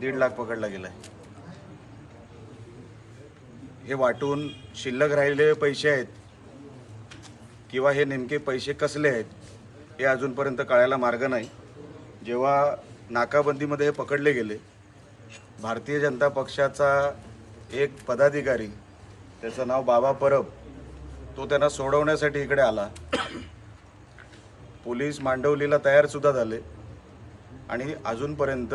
दीड लाख पकडला गेलाय. हे वाटून शिल्लक राहिलेले पैसे आहेत किंवा हे नेमके पैसे कसले आहेत हे अजूनपर्यंत कळायला मार्ग नाही. जेव्हा नाकाबंदीमध्ये हे पकडले गेले भारतीय जनता पक्षाचा एक पदाधिकारी त्याचं नाव बाबा परब तो त्यांना सोडवण्यासाठी इकडे आला. पोलीस मांडवलीला तयारसुद्धा झाले. आणि अजूनपर्यंत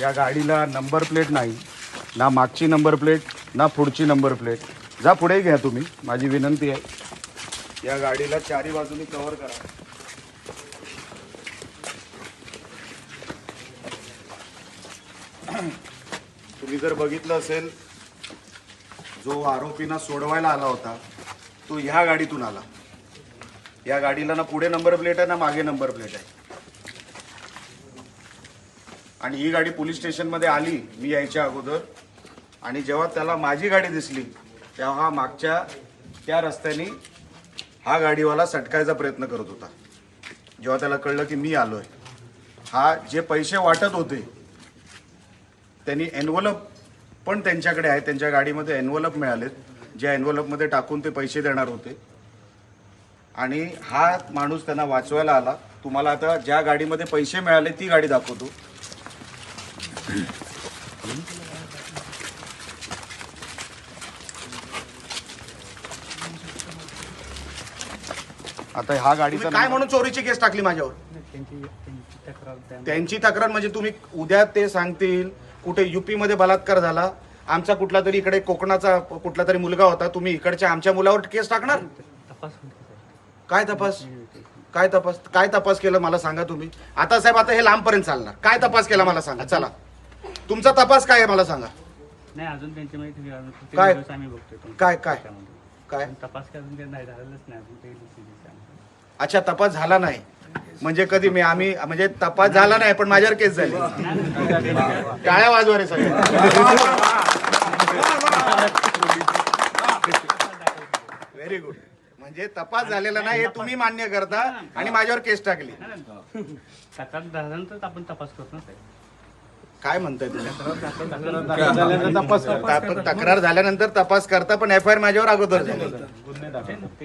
या गाडीला नंबर प्लेट नाही ना मागची नंबर प्लेट ना पुढची नंबर प्लेट. जा पुढे घ्या तुम्ही माझी विनंती आहे. या गाडीला चारी बाजूनी कव्हर करा. तुम्ही जर बघितलं असेल जो आरोपींना सोडवायला आला होता तो ह्या गाडीतून आला. या गाडीला ना पुढे नंबर प्लेट आहे ना मागे नंबर प्लेट आहे. आणि ही गाडी पोलीस स्टेशनमध्ये आली मी यायच्या अगोदर. आणि जेव्हा त्याला माझी गाडी दिसली तेव्हा हा मागच्या त्या रस्त्याने हा गाडीवाला सटकायचा प्रयत्न करत होता. जेव्हा त्याला कळलं की मी आलोय. हा जे पैसे वाटत होते त्यांनी एनवलप पण त्यांच्याकडे आहे. त्यांच्या गाडीमध्ये एनवलप मिळालेत. ज्या एनवलपमध्ये टाकून ते पैसे देणार होते. आणि हा माणूस त्यांना वाचवायला आला. तुम्हाला आता ज्या गाडीमध्ये पैसे मिळाले ती गाडी दाखवतो. आता ह्या गाडीचा काय म्हणून चोरीची केस टाकली माझ्यावर? त्यांची त्यांची तक्रार त्या त्यांची तक्रार म्हणजे तुम्ही उद्या ते सांगतील कुठे युपी मध्ये बलात्कार झाला आमचा कुठला तरी इकडे कोकणाचा कुठला तरी मुलगा होता तुम्ही इकडच्या आमच्या मुलावर केस टाकणार? तपास होते साहेब. काय तपास? काय तपास? काय तपास केला मला सांगा तुम्ही? आता साहेब आता हे लांबपर्यंत चालणार. काय तपास केला मला सांगा? चला. तुमचा तपास काय आहे मला सांगा. नाही अजून त्यांची माहिती अजून काय? आम्ही बघतोय काय- काय? काय? पण तपास काय अजून काही नाही झालेलंच अजून. अच्छा तपास झाला नाही. म्हणजे कधी मी आम्ही म्हणजे तपास झाला नाही पण माझ्यावर केस झाली. टाळ्या वाजवा रे सगळे. व्हेरी गुड म्हणजे तपास झालेला नाही हे तुम्ही मान्य करता आणि माझ्यावर केस टाकली. नाही, नाही. तक्रार झाल्यानंतर आपण तपास करतो ना साहेब काय म्हणताय तुम्ही? तप- तक्रार झाल्यानंतर तपास करता पण एफ आय आर माझ्यावर अगोदर झाले.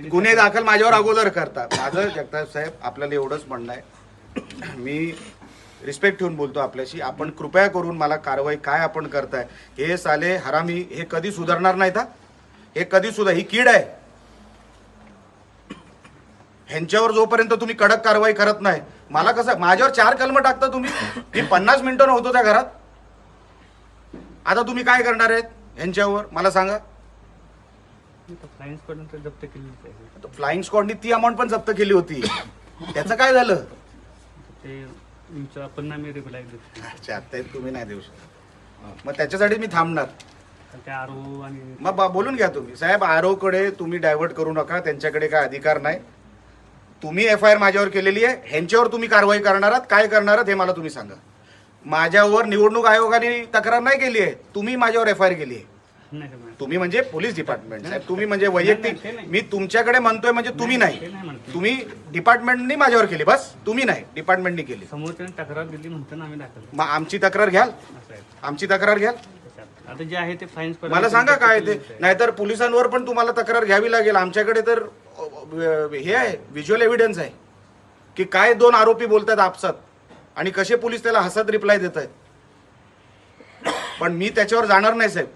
गुन्हे दाखल. माझ्यावर अगोदर करता. माझं जगताप साहेब आपल्याला एवढंच म्हणणं आहे. मी रिस्पेक्ट ठेवून बोलतो आपल्याशी. आपण कृपया करून मला कारवाई काय आपण करताय हे साले हरामी हे कधी सुधारणार नाहीत हा? हे कधी सुद्धा ही कीड आहे. ह्यांच्यावर जोपर्यंत तुम्ही कडक कारवाई करत नाही मला कसं माझ्यावर चार कलम टाकता तुम्ही? मी पन्नास मिनिटं नव्हतो त्या घरात. आता तुम्ही काय करणार आहेत ह्यांच्यावर मला सांगा. फ्लाईन्सकडून तर जप्त आहे. फ्लाइंग स्क्वॉडनी ती अमाऊंट पण जप्त केली होती. त्याचं काय झालं? ते तुम्ही नाही देऊ शकत. मग त्याच्यासाठी मी थांबणार. मग बोलून घ्या तुम्ही. साहेब आरो कडे तुम्ही डायव्हर्ट करू नका. त्यांच्याकडे काय अधिकार नाही. तुम्ही एफ आय आर माझ्यावर केलेली आहे ह्यांच्यावर तुम्ही कारवाई करणार आहात काय करणार आहात हे मला तुम्ही सांगा. माझ्यावर निवडणूक आयोगाने तक्रार नाही केली आहे तुम्ही माझ्यावर एफ आय आर केली आहे. तुम्ही म्हणजे पोलीस डिपार्टमेंट. साहेब तुम्ही म्हणजे वैयक्तिक मी तुमच्याकडे म्हणतोय म्हणजे तुम्ही नाही तुम्ही डिपार्टमेंटनी माझ्यावर केली बस. तुम्ही नाही डिपार्टमेंटनी केली. समोरच्याने तक्रार दिली म्हणतो ना आम्ही दाखल मग आमची तक्रार घ्याल. आमची तक्रार घ्याल. आता जे आहे ते फाईन्स मला सांगा काय ते? नाहीतर पोलिसांवर पण तुम्हाला तक्रार घ्यावी लागेल. आमच्याकडे तर अ, अ, हे आहे व्हिज्युअल एव्हिडन्स आहे. की काय दोन आरोपी बोलतात आपसात. आणि कसे पोलीस त्याला हसत रिप्लाय देत आहेत. पण मी त्याच्यावर जाणार नाही साहेब.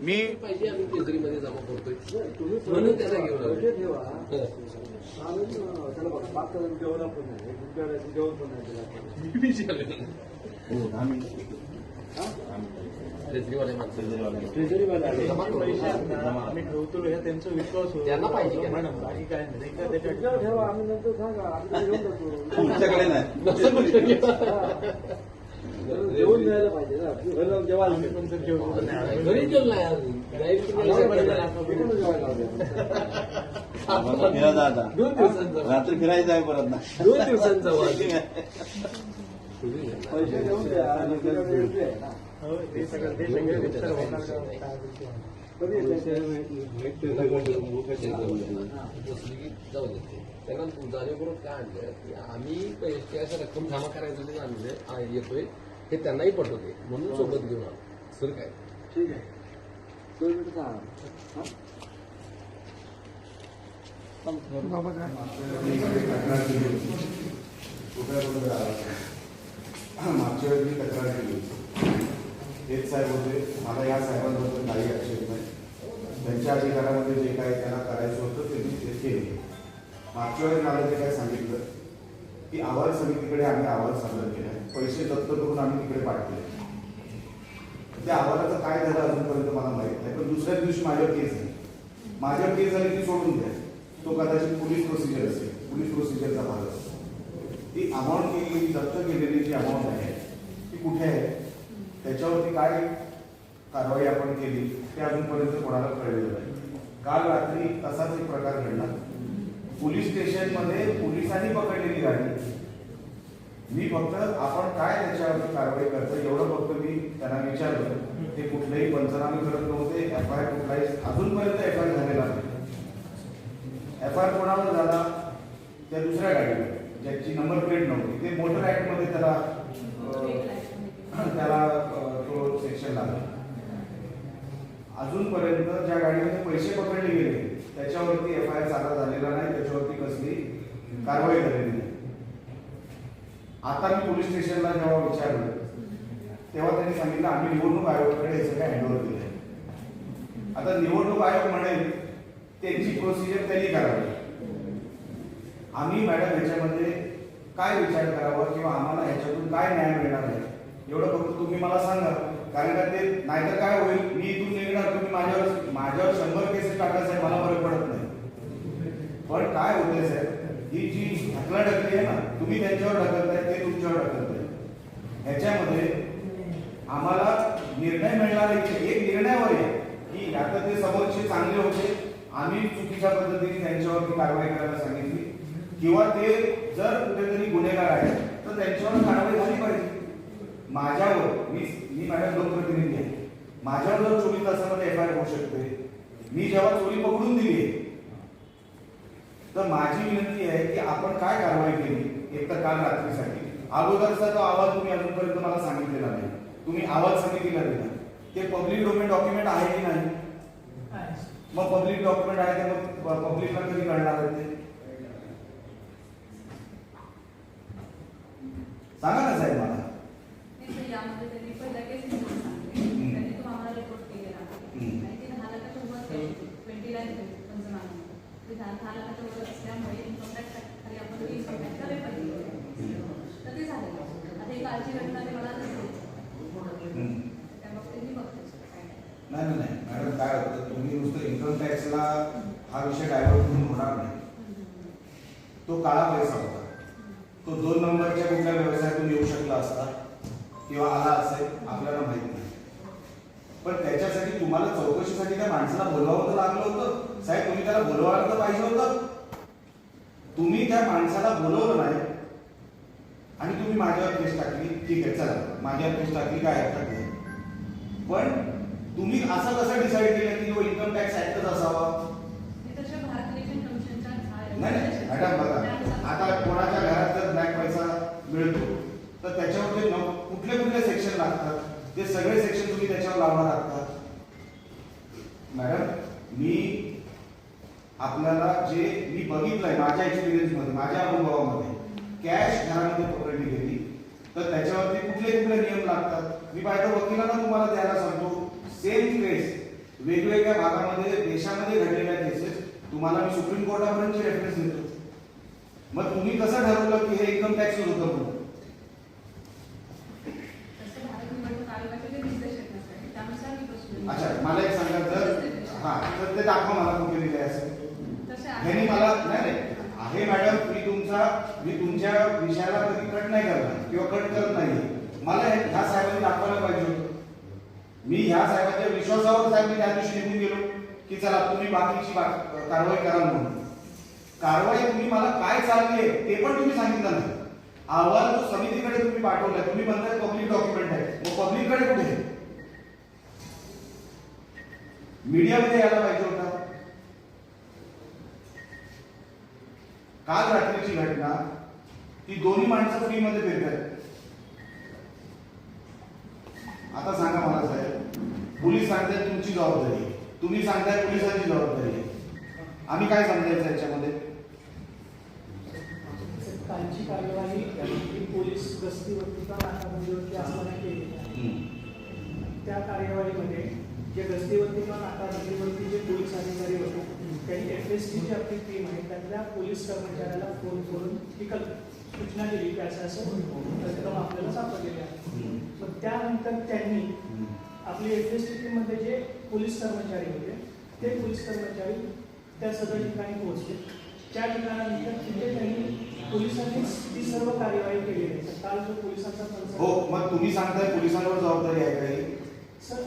मी आम्ही जमा करतोय म्हणून त्याला घेऊन आलो. माणसं. आम्ही ठेवतो हे त्यांचा विश्वास होतो. त्यांना पाहिजे का? मॅडम बाकी काय नाही. नाही का त्याच्यात तुमच्याकडे नाही. आम्ही पण. घरी गेलो अजून. दोन दिवसांचा रात्री फिरायचं आहे परत ना. दोन दिवसांचा वाद. हो, ते जाऊ देते त्यांना जाणीवपूर्वक काय आणलं की आम्ही पैसे असं रक्कम जमा करायचं आणलं येतोय हे त्यांनाही पटवते म्हणून सोबत घेऊन आलो सर काय ठीक आहे मागच्या वेळी तक्रार केली होती. हेच साहेब होते. मला या साहेबांबद्दल काही आक्षेप नाही. त्यांच्या अधिकारामध्ये जे काही त्यांना करायचं होतं ते मी ते केले. मागच्या वेळेस मला जे काय सांगितलं की आवाज समितीकडे आम्ही आवाज सादर केला. पैसे दत्त करून आम्ही तिकडे पाठवले. त्या आवाजाचं काय झालं अजूनपर्यंत मला माहीत नाही पण दुसऱ्या दिवशी माझ्यावर केस आहे माझ्यावर केस झाली ती सोडून द्या. तो कदाचित पोलीस प्रोसिजर असेल. पोलीस प्रोसिजरचा भाग असतो ती अमाऊंट केलेली दत्त केलेली जी अमाऊंट आहे ती कुठे आहे? त्याच्यावरती काय कारवाई आपण केली ते अजूनपर्यंत कोणाला कळलेलं नाही. काल रात्री तसाच एक प्रकार घडला. पोलीस स्टेशनमध्ये पोलिसांनी पकडलेली गाडी. मी फक्त आपण काय त्याच्यावरती कारवाई करतो एवढं फक्त मी त्यांना विचारलं. ते कुठलेही पंचनामे करत नव्हते. एफ आय आर कुठलाही अजूनपर्यंत एफ आय झालेला नाही. एफ आय आर कोणावर झाला? त्या दुसऱ्या गाडीवर ज्याची नंबर प्लेट नव्हती. ते मोटर ऍक्टमध्ये त्याला त्याला तो सेक्शन लागला. अजूनपर्यंत ज्या गाडीमध्ये पैसे पकडले गेले त्याच्यावरती एफ आय आर साधा झालेला नाही त्याच्यावरती कसली कारवाई झालेली नाही. आता मी पोलीस स्टेशनला जेव्हा विचारलं तेव्हा त्यांनी सांगितलं आम्ही निवडणूक आयोगाकडे हे सगळं हँडओव्हर केलंय आता निवडणूक आयोग म्हणेल त्यांची प्रोसिजर त्यांनी करावी. आम्ही मॅडम याच्यामध्ये काय विचार करावा किंवा आम्हाला ह्याच्यातून काय न्याय मिळणार आहे? एवढं फक्त तुम्ही मला सांगा. कारण का ते नाहीतर काय होईल? मी इथून निघणार तुम्ही माझ्यावर माझ्यावर शंभर केसेस टाकायचं आहे मला फरक पडत नाही. पण काय होतंय साहेब ही जी ढकलाढकली आहे ना तुम्ही त्यांच्यावर ढकलताय ते तुमच्यावर ढकलताय. ह्याच्यामध्ये आम्हाला निर्णय मिळणार आहे एक निर्णयावर आहे की आता ते समोरचे चांगले होते आम्ही चुकीच्या पद्धतीने त्यांच्यावरती कारवाई करायला सांगितली. किंवा ते जर कुठेतरी गुन्हेगार आहेत तर त्यांच्यावर कारवाई झाली पाहिजे. माझ्यावर मी मी माझ्या लोकप्रतिनिधी आहे. माझ्यावर जर चोवीस तासामध्ये एफ आय आर होऊ शकते मी जेव्हा चोरी पकडून दिली आहे तर माझी विनंती आहे की आपण काय कारवाई केली एक तर काल रात्रीसाठी. अगोदरचा तो आवाज तुम्ही अजूनपर्यंत मला सांगितलेला नाही तुम्ही आवाज समितीला दिला. ते पब्लिक डोमेन डॉक्युमेंट आहे की नाही? मग पब्लिक डॉक्युमेंट आहे ते मग पब्लिकला कधी कळणार आहे ते? सांगा ना साहेब मला. यामध्ये त्यांनी पहिल्या किंवा आला असेल आपल्याला माहीत नाही. पण त्याच्यासाठी तुम्हाला चौकशीसाठी त्या माणसाला बोलवावं तर लागलं होतं. साहेब तुम्ही त्याला बोलवायला तर पाहिजे होतं. तुम्ही त्या माणसाला बोलवलं नाही आणि तुम्ही माझ्यावर केस टाकली. ठीक आहे चला. माझ्यावर केस टाकली काय हरकत नाही. पण तुम्ही असं कसं डिसाईड केलं की तो इन्कम टॅक्स ऍक्टच असावा? नाही. मॅडम बघा आता कोणाच्या घरात जर ब्लॅक पैसा मिळतो तर त्याच्यावर न- कुठले कुठले सेक्शन लागतात ते सगळे सेक्शन तुम्ही त्याच्यावर लावणार आहात का मॅडम मी आपल्याला जे मी बघितलंय माझ्या एक्सपिरियन्समध्ये माझ्या अनुभवामध्ये कॅश घरामध्ये पकडली गेली तर त्याच्यावरती कुठले कुठले नियम लागतात मी पाहिजे वकिलांना तुम्हाला द्यायला सांगतो वेगवेगळ्या भागामध्ये देशामध्ये घडलेल्या केसेस तुम्हाला मी सुप्रीम कोर्टापर्यंत रेफरन्स देतो. मग तुम्ही कसं ठरवलं की हे इन्कम टॅक्स होतं म्हणून अच्छा मला एक सांगा जर हा तर ते दाखवा मला कुठे दिले असेल ह्यांनी मला नाही नाही. आहे मॅडम मी तुमचा मी तुमच्या विषयाला कधी कट नाही करणार किंवा कट करत नाही मला ह्या साहेबांनी दाखवायला पाहिजे होतं. मी ह्या साहेबांच्या विश्वासावर साहेब मी त्या दिवशी निघून गेलो. की चला तुम्ही बाकीची कारवाई कराल म्हणून. कारवाई तुम्ही मला काय चालली आहे ते पण तुम्ही सांगितलं नाही. अहवाल तो समितीकडे तुम्ही पाठवलाय तुम्ही म्हणताय पब्लिक डॉक्युमेंट आहे. मग पब्लिककडे कुठे आहे? मीडियामध्ये यायला पाहिजे होता. काल रात्रीची घटना ती दोन्ही माणसं फ्री मध्ये आहेत आता सांगा मला साहेब पोलीस सांगतात तुमची जबाबदारी. तुम्ही सांगताय पोलिसांची जबाबदारी आहे. आम्ही काय समजायचं याच्यामध्ये? कालची कार्यवाही पोलीस गस्तीवरती नाकाबंदीवरती असताना केली. त्या कार्यवाहीमध्ये जे गस्तीवरती किंवा नाकाबंदीवरती जे पोलीस अधिकारी होते त्यांनी एफ एस जी आपली टीम आहे. त्यातल्या पोलीस कर्मचाऱ्याला फोन करून ही कल सूचना दिली की असं असं कार्यक्रम आपल्याला सापडलेले आहे. मग त्यानंतर त्यांनी आपली एफ एस टी टीममध्ये जे पोलीस कर्मचारी होते. ते पोलीस कर्मचारी त्या सदर ठिकाणी पोहोचले. त्या ठिकाणानंतर तिथे त्यांनी पोलिसांनी ती सर्व कार्यवाही केलेली आहे काल जो पोलिसांचा हो मग तुम्ही सांगताय पोलिसांवर जबाबदारी आहे का? सर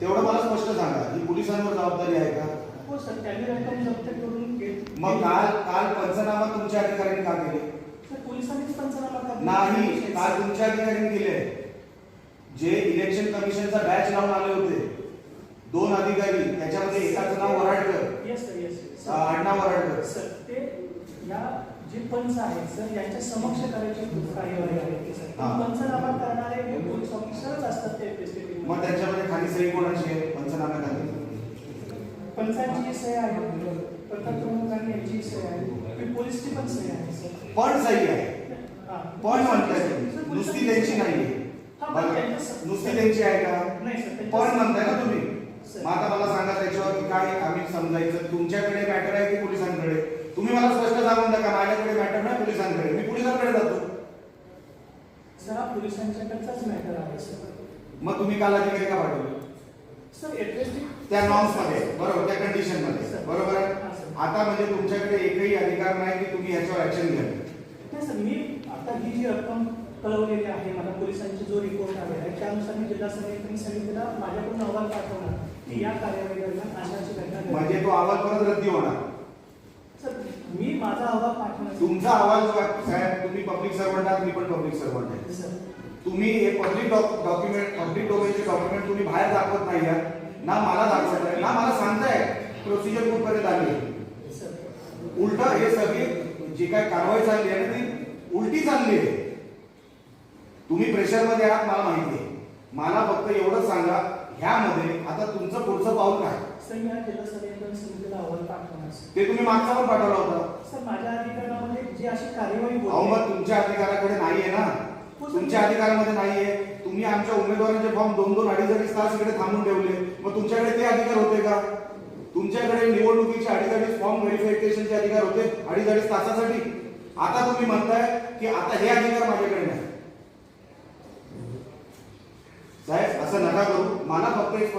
तेवढं मला स्पष्ट सांगा ही पोलिसांवर जबाबदारी आहे का? हो सर त्यांनी रक्कम जप्त करून घेत मग काल काल पंचनामा तुमच्या अधिकाऱ्यांनी का केले? सर पोलिसांनीच पंचनामा करण्याचे नाही काल. तुमच्या अधिकाऱ्यांनी केले. जे इलेक्शन कमिशनचा बॅच लावून आले होते. दोन अधिकारी त्याच्यामध्ये एकाचं नाव Varadkar yes sir yes um, आडनाव वराडकर सर ते या जे पंच आहेत सर यांच्या समक्ष करायची कार्यवाही आहे सर. पंचनामा करणारे हे पोलीस ऑफिसरच असतात ते मध्ये. मग त्यांच्यामध्ये खाली सही कोणाची आहे पंचनाम्याखाली पंचांची जी सही आहे प्रताप प्रमुखांनी यांची सही आहे ती पोलीसची पण सही आहे सर पण सही आहे हा. पण म्हणताय सर, तुम्ही. नुसती त्यांची. नाहीये हा, पण बघा, त्यांच्या स- नुसती त्यांची आहे का नाही सर त्यांच्या- पण म्हणताय ना तुम्ही सर. मग आता मला सांगा त्याच्यावर काय आम्ही समजायचं? तुमच्याकडे मॅटर आहे की पोलिसांकडे? तुम्ही मला स्पष्ट सांगून द्या का? माझ्याकडे मॅटर नाही पोलिसांकडे. मी पोलिसांकडे जातो. सर पोलिसांच्याकडचाच मॅटर आहे सर. मग तुम्ही काल अधिकारी का पाठवले? सर एफएसटी त्या नॉर्म्समध्ये. बरोबर त्या कंडिशनमध्ये. सर. बरोबर आहे. आता म्हणजे तुमच्याकडे एकही अधिकार नाही की तुम्ही ह्याच्यावर ऍक्शन घ्या. नाही सर मी आता ही जी रक्कम कळवलेली आहे मला पोलिसांची जो रिपोर्ट आलेला आहे त्यानुसार मी जिल्हा समिती समितीला माझ्याकडून अहवाल पाठवणार. या अशाची घटना. म्हणजे तो अहवाल परत रद्दी होणार. सर मी माझा अहवाल पाठवणार. तुमचा अहवाल जो आहे, साहेब तुम्ही पब्लिक सर्वंट आहात मी पण पब्लिक सर्वंट आहे. सर. तुम्ही हे पब्लिक डॉक्युमेंट पब्लिक डोमेनचे डॉक्युमेंट तुम्ही बाहेर दाखवत नाही आहात. ना मला दाखवत आहे ना मला सांगताय. प्रोसिजर कुठपर्यंत आली आहे. सर. उलट हे सगळी जी काय कारवाई चालली आहे ना ती उलटी चालली आहे. तुम्ही प्रेशरमध्ये आहात मला माहिती आहे. मला फक्त एवढं सांगा ह्यामध्ये आता तुमचं पुढचं पाऊल काय? सर मी या जिल्हा संयोजन समितीला अहवाल पाठवणार सर. ते तुम्ही मागचा पण पाठवला होता. सर माझ्या अधिकारामध्ये जी अशी कार्यवाही अहो होती मग तुमच्या अधिकाराकडे नाहीये ना? तुमच्या अधिकारामध्ये नाहीये. तुम्ही आमच्या उमेदवारांचे फॉर्म दोन दोन अडीच अडीच तास इकडे थांबून ठेवले. मग तुमच्याकडे ते अधिकार होते का? तुमच्याकडे निवडणुकीचे अडीच अडीच फॉर्म व्हेरिफिकेशनचे अधिकार होते अडीच अडीच तासासाठी? आता तुम्ही म्हणताय की आता हे अधिकार माझ्याकडे नाही. साहेब असं नका करू. मला फक्त एक